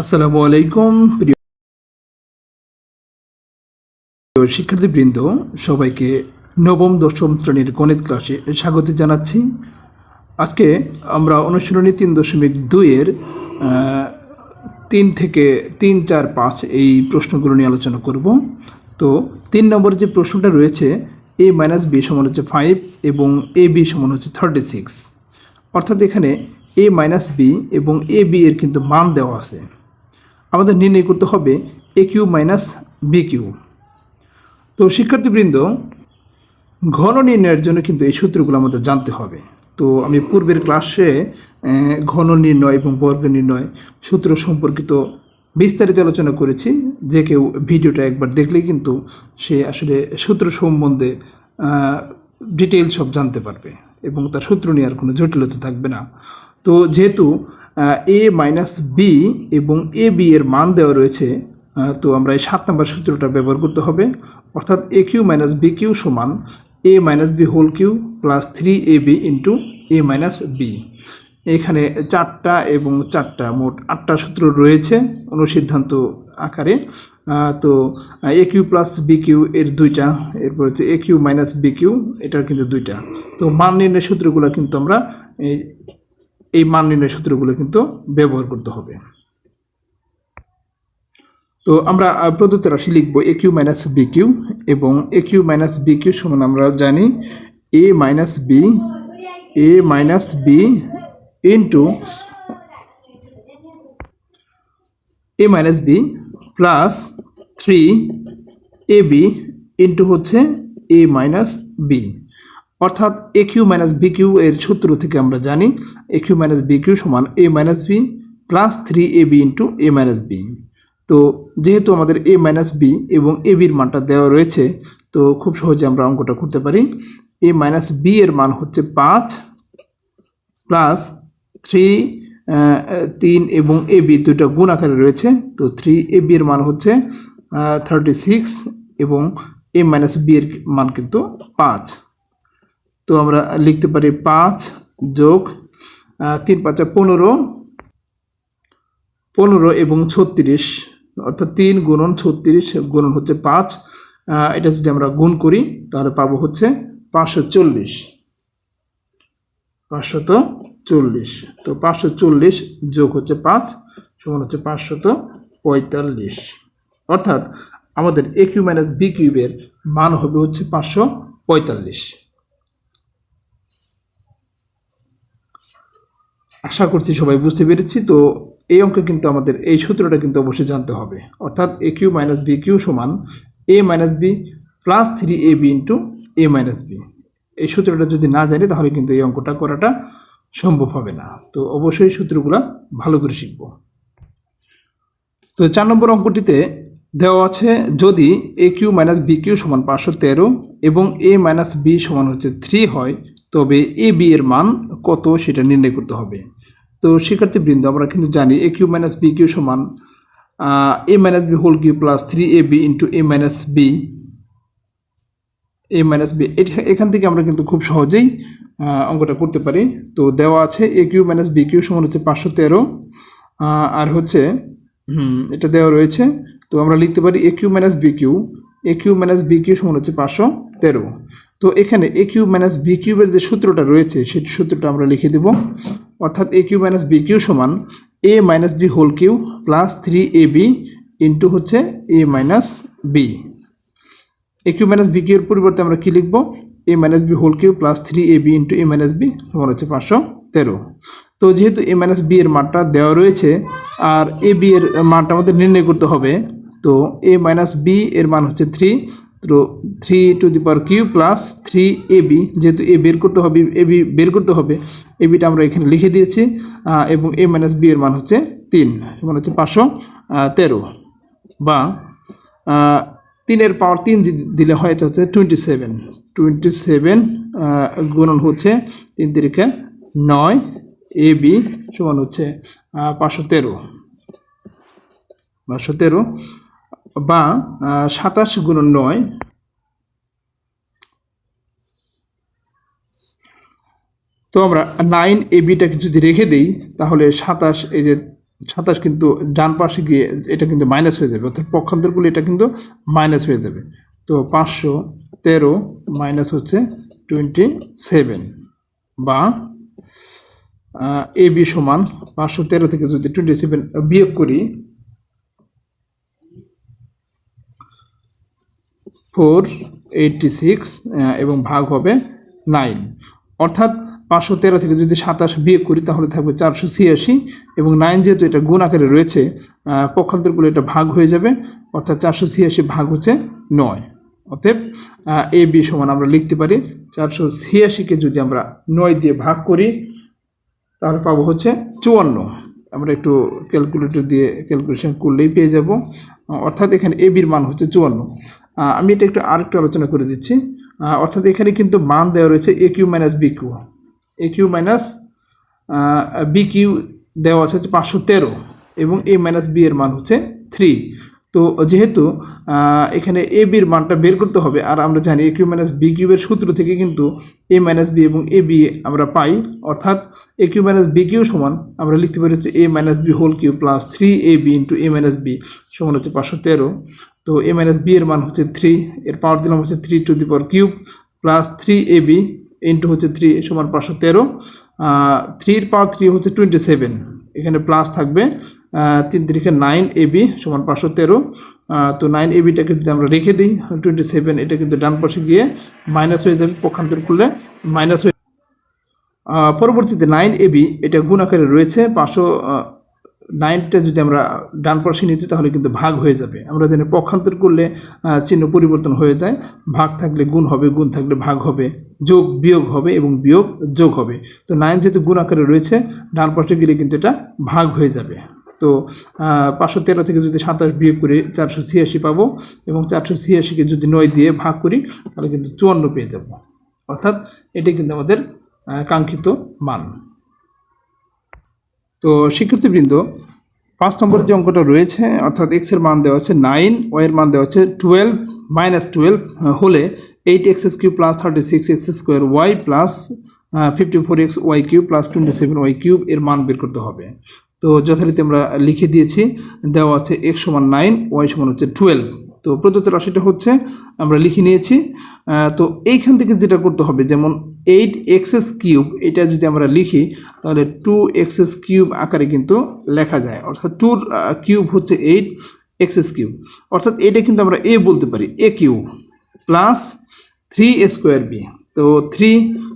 আসসালামু আলাইকুম, প্রিয় শিক্ষার্থীবৃন্দ, সবাইকে নবম, দশম শ্রেণির গণিত ক্লাসে স্বাগত জানাচ্ছি। আজকে আমরা অনুশীলনী তিন দশমিক দুইয়ের তিন থেকে তিন, চার, পাঁচ এই প্রশ্নগুলো নিয়ে আলোচনা করব। তো তিন নম্বরে যে প্রশ্নটা রয়েছে, এ মাইনাস বি সমান হচ্ছে ফাইভ এবং এ বি সমান হচ্ছে থার্টি সিক্স। অর্থাৎ এখানে এ মাইনাস বি এবং এ বি এর কিন্তু মান দেওয়া আছে। আমাদের নির্ণয় করতে হবে A cube minus B cube তো শিক্ষার্থীবৃন্দ, ঘন নির্ণয়ের জন্য কিন্তু এই সূত্রগুলো আমাদের জানতে হবে। তো আমি পূর্বের ক্লাসে ঘন নির্ণয় এবং বর্গ নির্ণয় সূত্র সম্পর্কিত বিস্তারিত আলোচনা করেছি। যে কেউ ভিডিওটা একবার দেখলেই কিন্তু সে আসলে সূত্র সম্বন্ধে ডিটেইল সব জানতে পারবে এবং তার সূত্র নিয়ে আর কোনো জটিলতা থাকবে না। তো যেহেতু এ মাইনাস বি এবং এ বি এর মান দেওয়া রয়েছে তো আমরা এই সাত নম্বর সূত্রটা ব্যবহার করতে হবে। অর্থাৎ A cube minus B cube সমান A minus B whole cube plus three A B into A minus B এখানে চারটা এবং চারটা মোট আটটা সূত্র রয়েছে অনুসিদ্ধান্ত আকারে তো A cube plus B cube এর দুইটা, এরপর হচ্ছে A cube minus B cube এটার কিন্তু দুইটা। তো মান নির্ণয় সূত্রগুলো কিন্তু আমরা এই মান নির্ণয় সূত্রগুলো কিন্তু ব্যবহার করতে হবে। তো আমরা প্রদত্ত রাশি লিখব A cube minus B cube এবং A cube minus B cube সমান আমরা জানি A minus B A minus B into A minus B plus three A B into হচ্ছে এ মাইনাস বি অর্থাৎ A cube minus B cube এর সূত্র থেকে আমরা জানি A cube minus B cube সমান A minus B plus three A B into A minus B. তো যেহেতু আমাদের এ মাইনাস বি এবং এ বির মানটা দেওয়া রয়েছে, তো খুব সহজে আমরা অঙ্কটা করতে পারি। এ মাইনাস বি এর মান হচ্ছে পাঁচ প্লাস থ্রি তিন এবং এ বি দুটো গুণ আকারে রয়েছে। তো থ্রি এ বি এর মান হচ্ছে থার্টি সিক্স এবং এ মাইনাস বি এর মান কিন্তু পাঁচ। তো আমরা লিখতে পারি পাঁচ যোগ তিন পাঁচা পনেরো পনেরো এবং ছত্রিশ, অর্থাৎ তিন গুণন ছত্রিশ গুণন হচ্ছে পাঁচ এটা যদি আমরা গুণ করি তাহলে পাবো হচ্ছে পাঁচশো চল্লিশ। পাঁচশত চল্লিশ। তো পাঁচশো চল্লিশ যোগ হচ্ছে পাঁচ সমান হচ্ছে পাঁচশত পঁয়তাল্লিশ। অর্থাৎ আমাদের এ কিউ মাইনাস বি কিউবের মান হবে হচ্ছে পাঁচশো পঁয়তাল্লিশ। আশা করছি সবাই বুঝতে পেরেছি। তো এই অঙ্কে কিন্তু আমাদের এই সূত্রটা কিন্তু অবশ্যই জানতে হবে। অর্থাৎ A cube minus B cube সমান A minus B plus three A B into A minus B এই সূত্রটা যদি না জানি, তাহলে কিন্তু এই অঙ্কটা করাটা সম্ভব হবে না। তো অবশ্যই সূত্রগুলো ভালো করে শিখব। তো চার নম্বর অঙ্কটিতে দেওয়া আছে, যদি A cube minus B cube সমান পাঁচশো তেরো এবং এ মাইনাস বি সমান হচ্ছে থ্রি হয় তবে এ বি এর মান কত সেটা নির্ণয় করতে হবে। তো শিক্ষার্থীবৃন্দ, আমরা কিন্তু জানি A cube minus B cube সমান A minus B whole cube plus three A B into A minus B A minus B এখান থেকে আমরা কিন্তু খুব সহজেই অঙ্কটা করতে পারি। তো দেওয়া আছে A cube minus B cube সমান হচ্ছে পাঁচশো তেরো আর হচ্ছে এটা দেওয়া রয়েছে। তো আমরা লিখতে পারি A cube minus B cube A cube minus B cube সমান হচ্ছে পাঁচশো তেরো। তো এখানে এ কিউ মাইনাস বি কিউবের যে সূত্রটা রয়েছে, সেই সূত্রটা আমরা লিখে দেব। অর্থাৎ A cube minus B cube সমান A minus B whole cube plus three A B into হচ্ছে A minus B A cube minus B কিউর পরিবর্তে আমরা কী লিখব? A minus B whole cube plus three A B into A minus B সমান হচ্ছে পাঁচশো তেরো। তো যেহেতু এ মাইনাস বি এর মানটা দেওয়া রয়েছে, আর এ বি এর মানটা আমাদের নির্ণয় করতে হবে, তো এ মাইনাস বি এর মান হচ্ছে থ্রি তো three to the power cube plus three a b যেহেতু এ বের করতে হবে এ বি বের করতে হবে এ বিটা আমরা এখানে লিখে দিয়েছি এবং এ মাইনাস বি এর মান হচ্ছে তিন সমান হচ্ছে পাঁচশো তেরো, বা তিনের পাওয়ার তিন দিলে হয়, এটা হচ্ছে টোয়েন্টি সেভেন টোয়েন্টি সেভেন গুণন হচ্ছে তিন তিরিখে নয় এ বি সমান হচ্ছে পাঁচশো তেরো পাঁচশো তেরো বা সাতাশ গুণন নয়। তো আমরা নাইন এ বিটাকে যদি রেখে দিই, তাহলে সাতাশ, এই যে সাতাশ কিন্তু ডান পাশে গিয়ে এটা কিন্তু মাইনাস হয়ে যাবে। অর্থাৎ পক্ষান্তর এটা কিন্তু মাইনাস হয়ে যাবে। তো পাঁচশো তেরো মাইনাস হচ্ছে টোয়েন্টি সেভেন বা এ বি সমান পাঁচশো তেরো থেকে যদি টোয়েন্টি সেভেন বিয়োগ করি ফোর, এইটটি সিক্স এবং ভাগ হবে নাইন। অর্থাৎ পাঁচশো তেরো থেকে যদি সাতাশ বিয়োগ করি, তাহলে থাকবে চারশো ছিয়াশি, এবং নাইন যেহেতু এটা গুণ আকারে রয়েছে পক্ষান্তর করলে এটা ভাগ হয়ে যাবে, অর্থাৎ চারশো ছিয়াশি ভাগ হচ্ছে নয়। অতএব এ বি সমান আমরা লিখতে পারি, চারশো ছিয়াশিকে যদি আমরা নয় দিয়ে ভাগ করি, তাহলে পাবো হচ্ছে চুয়ান্ন। আমরা একটু ক্যালকুলেটর দিয়ে ক্যালকুলেশন করলেই পেয়ে যাব। অর্থাৎ এখানে এ বির মান হচ্ছে চুয়ান্ন। আমি এটা একটু আরেকটু আলোচনা করে দিচ্ছি। অর্থাৎ এখানে কিন্তু মান দেওয়া রয়েছে a cube minus b cube a cube minus b cube দেওয়া আছে হচ্ছে পাঁচশো তেরো এবং এ মাইনাস বি এর মান হচ্ছে থ্রি তো যেহেতু এখানে এ বির মানটা বের করতে হবে, আর আমরা জানি এ কিউ মাইনাস বি কিউবের সূত্র থেকে কিন্তু এ মাইনাস বি এবং এ বি আমরা পাই, অর্থাৎ a cube minus b cube সমান আমরা লিখতে পারি হচ্ছে a minus b whole cube plus three a b into a minus b সমান হচ্ছে পাঁচশো তেরো। তো এ মাইনাস বি এর মান হচ্ছে থ্রি এর পাওয়ার দিলাম হচ্ছে three to the power cube plus three a b into হচ্ছে থ্রি সমান পাঁচশো তেরো। থ্রির পাওয়ার থ্রি হচ্ছে টোয়েন্টি সেভেন এখানে প্লাস থাকবে তিন তারিখে নাইন এ বি সমান পাঁচশো তেরো। তো নাইন এ বিটাকে যদি আমরা রেখে দিই টোয়েন্টি সেভেন এটা কিন্তু ডান পাশে গিয়ে মাইনাস হয়ে যাবে, পক্ষান্তর করলে মাইনাস হয়ে পরবর্তীতে নাইন এবি এটা গুণ আকারে রয়েছে, পাঁচশো নাইনটা যদি আমরা ডান পাশে নিতে তাহলে কিন্তু ভাগ হয়ে যাবে। আমরা জানি পক্ষান্তর করলে চিহ্ন পরিবর্তন হয়ে যায়। ভাগ থাকলে গুণ হবে, গুণ থাকলে ভাগ হবে, যোগ, বিয়োগ হবে এবং বিয়োগ, যোগ হবে। তো নাইন যেহেতু গুণ আকারে রয়েছে, ডান পাশে গেলে কিন্তু এটা ভাগ হয়ে যাবে। তো পাঁচশো তেরো থেকে যদি সাতাশ বিয়োগ করে চারশো ছিয়াশি পাবো এবং চারশো ছিয়াশিকে যদি নয় দিয়ে ভাগ করি, তাহলে কিন্তু চুয়ান্ন পেয়ে যাব। অর্থাৎ এটি কিন্তু আমাদের কাঙ্ক্ষিত মান। তো শিক্ষার্থীবৃন্দ, পাঁচ নম্বর যে অঙ্কটা রয়েছে, অর্থাৎ এক্সের মান দেওয়া হচ্ছে নাইন ওয়ের মান দেওয়া হচ্ছে টুয়েলভ মাইনাস টুয়েলভ হলে eight x s cube plus thirty six x square y plus fifty four x y cube plus twenty seven y cube এর মান বের করতে হবে। তো যথারীতি আমরা লিখে দিয়েছি, দেওয়া আছে এক্স সমান নাইন ওয়াই সমান হচ্ছে টুয়েলভ তো প্রদত্ত রাশিটা হচ্ছে আমরা লিখে নিয়েছি তো এইখান থেকে যেটা করতে হবে, যেমন এইট এক্সএস কিউব, এটা যদি আমরা লিখি, তাহলে টু এক্সএস কিউব আকারে কিন্তু লেখা যায়। অর্থাৎ টুর কিউব হচ্ছে এইট এক্সএস কিউব। অর্থাৎ এটা কিন্তু আমরা এ বলতে পারি, a cube plus three square b. তো থ্রি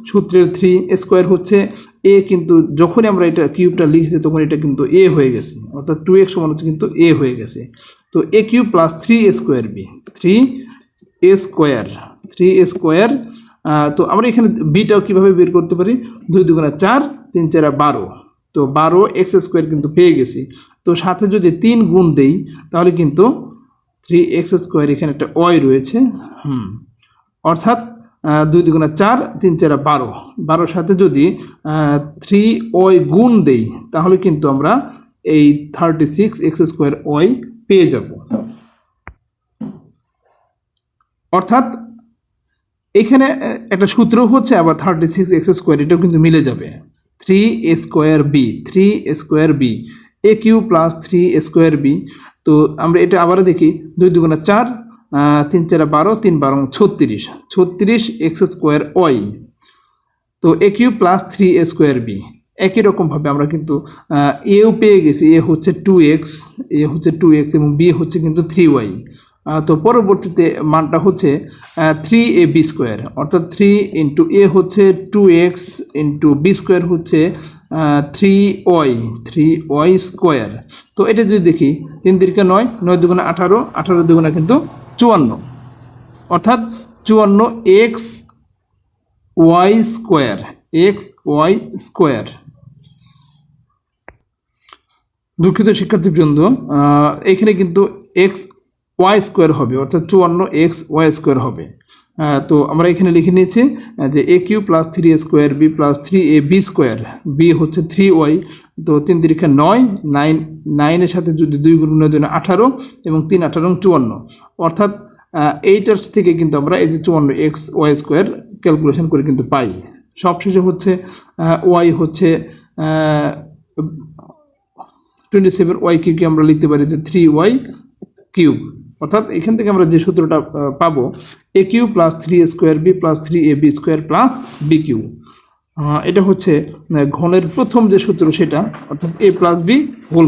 সূত্রের থ্রি স্কোয়ার হচ্ছে এ কিন্তু যখনই আমরা এটা কিউবটা লিখেছি, তখন এটা কিন্তু এ হয়ে গেছে। অর্থাৎ টু এক্স সমান হচ্ছে কিন্তু এ হয়ে গেছে। তো a cube plus three square b three a square three a square তো আমরা এখানে বিটাও কীভাবে বের করতে পারি? দুই দুগুণা চার, তিন চারা বারো। তো বারো এক্স স্কোয়ার কিন্তু পেয়ে গেছি। তো সাথে যদি তিন গুণ দেই, তাহলে কিন্তু থ্রি এক্স স্কোয়ার এখানে একটা ওয়াই রয়েছে। হুম। অর্থাৎ দুই দুগুণা চার, তিন চারা বারো। বারোর সাথে যদি থ্রি ওয়াই গুণ দেই, তাহলে কিন্তু আমরা এই thirty six x square y পেয়ে যাব। অর্থাৎ এখানে একটা সূত্র হচ্ছে আবার থার্টি সিক্স এক্স স্কোয়ার এটাও কিন্তু মিলে যাবে। Three square b three square b a cube plus three square b তো আমরা এটা আবারও দেখি, দুই দুগুণা চার তিন চারা বারো, তিন বারো, ছত্রিশ। ছত্রিশ এক্স স্কোয়ার ওয়াই। তো a cube plus three a square b. একই রকমভাবে আমরা কিন্তু এও পেয়ে গেছি। এ হচ্ছে টু এক্স, এ হচ্ছে টু এক্স এবং বি হচ্ছে কিন্তু থ্রি ওয়াই। তো পরবর্তীতে মানটা হচ্ছে থ্রি এ বি স্কোয়ার। অর্থাৎ থ্রি ইন্টু এ হচ্ছে two x into b square হচ্ছে three y three y square. তো এটা যদি দেখি, তিন তিরিকে নয় নয় দুগুণে আঠারো আঠারো দুগুণে কিন্তু চুয়ান্ন। অর্থাৎ চুয়ান্ন x y square, x y square. দুঃখিত শিক্ষার্থীবৃন্দ এখানে কিন্তু এক্স ওয়াই স্কোয়ার হবে, অর্থাৎ চুয়ান্ন এক্স ওয়াই স্কোয়ার হবে। তো আমরা এখানে লিখে নিয়েছি যে a cube plus three a square b plus three a b square b হচ্ছে থ্রি ওয়াই তো তিন তিরিখা নয় নাইন নাইনের সাথে যদি দুই গুণ নয় দুই, আঠারো, এবং তিন, আঠারো চুয়ান্ন। অর্থাৎ এইটার থেকে কিন্তু আমরা এই যে চুয়ান্ন এক্স ওয়াই স্কোয়ার ক্যালকুলেশন করে কিন্তু পাই। সবশেষে হচ্ছে ওয়াই হচ্ছে টোয়েন্টি সেভেন ওয়াই কিউকে আমরা লিখতে পারি যে থ্রি ওয়াই কিউব অর্থাৎ এখান থেকে আমরা যে সূত্রটা পাবো a cube plus three square b plus three a b square plus b cube এটা হচ্ছে ঘনের প্রথম যে সূত্র সেটা, অর্থাৎ a plus b whole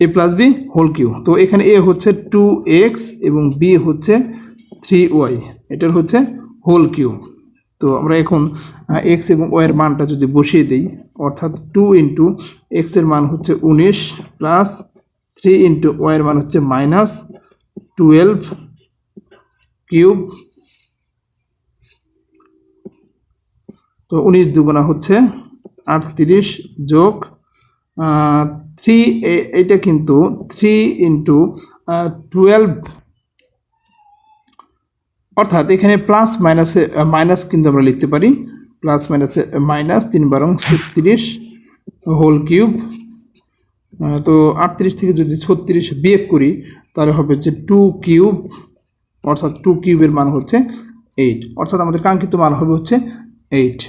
a plus b whole cube তো এখানে এ হচ্ছে টু এক্স এবং বি হচ্ছে থ্রি ওয়াই এটার হচ্ছে হোল কিউ তো আমরা এখন এক্স এবং ওয়ের মানটা যদি বসিয়ে দিই, অর্থাৎ টু ইন্টু এক্সের মান হচ্ছে উনিশ প্লাস থ্রি ইন্টু ওয়ের মান হচ্ছে মাইনাস টুয়েলভ কিউব তো উনিশ দুগুণা হচ্ছে আটত্রিশ যোগ থ্রি এটা কিন্তু থ্রি ইন্টু টুয়েলভ অর্থাৎ এখানে প্লাস মাইনাসে মাইনাস কিন্তু আমরা লিখতে পারি। প্লাস মাইনাসে মাইনাস তিন বারং ছত্রিশ হোল কিউব তো আটত্রিশ থেকে যদি ছত্রিশ বিয়োগ করি, তাহলে হবে যে টু কিউব অর্থাৎ টু কিউবের মান হচ্ছে এইট অর্থাৎ আমাদের কাঙ্ক্ষিত মান হবে হচ্ছে এইট